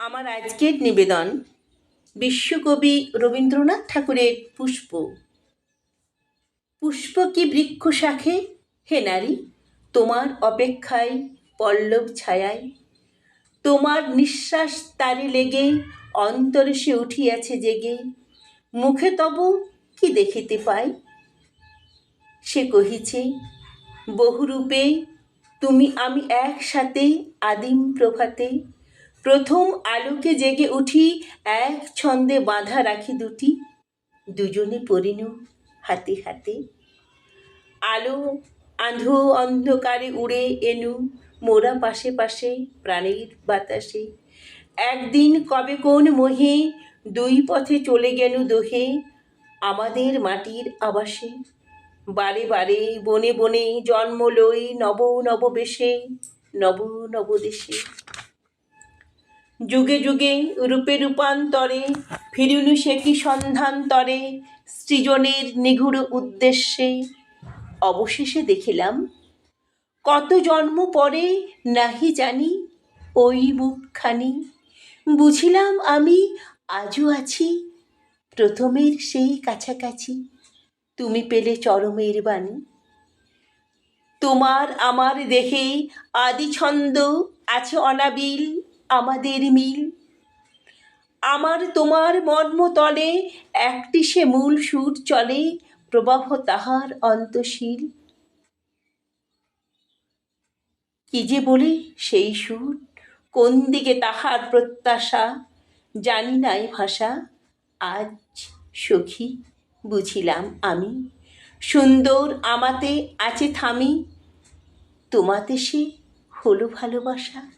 আমার আজকের নিবেদন বিশ্বকবি রবীন্দ্রনাথ ঠাকুরের পুষ্প। পুষ্প কি বৃক্ষ শাখে? হে নারী, তোমার অপেক্ষায় পল্লব ছায়ায়। তোমার নিঃশ্বাস তারে লেগে অন্তরে সে উঠিয়াছে জেগে। মুখে তব কি দেখিতে পাই? সে কহিছে, বহুরূপে তুমি আমি একসাথে আদিম প্রভাতে প্রথম আলোকে জেগে উঠি, এক ছন্দে বাঁধা রাখি দুটি। দুজনে পরিণু, হাতে হাতে। আলো আঁধো অন্ধকারে উড়ে এনু, মোরা পাশে পাশে প্রাণের বাতাসে। একদিন কবে কোন মোহে, দুই পথে চলে গেল দোহে, আমাদের মাটির আবাসে। বারে বারে, বনে বনে জন্ম লই নব নব বেশে, নব নব দেশে। যুগে যুগে রূপে রূপান্তরে ফিরুনু সে কি সন্ধান্তরে সৃজনের নিগুড় উদ্দেশ্যে। অবশেষে দেখিলাম, কত জন্ম পরে নাহি জানি ওই মুখখানি। বুঝিলাম আমি আজও আছি প্রথমের সেই কাছাকাছি। তুমি পেলে চরমের বাণী। তোমার আমার দেহে আদি ছন্দ আছে অনাবিল। আমাদের মিল। আমার তোমার মর্মতলে একটি সে মূল সুর চলে, প্রবাহ তাহার অন্তশীল। কি যে বলে সেই সুর, কোন দিকে তাহার প্রত্যাশা, জানি নাই ভাষা। আজ সখী, বুঝিলাম আমি, সুন্দর আমাতে আছে থামি, তোমাতে সে হলো ভালোবাসা।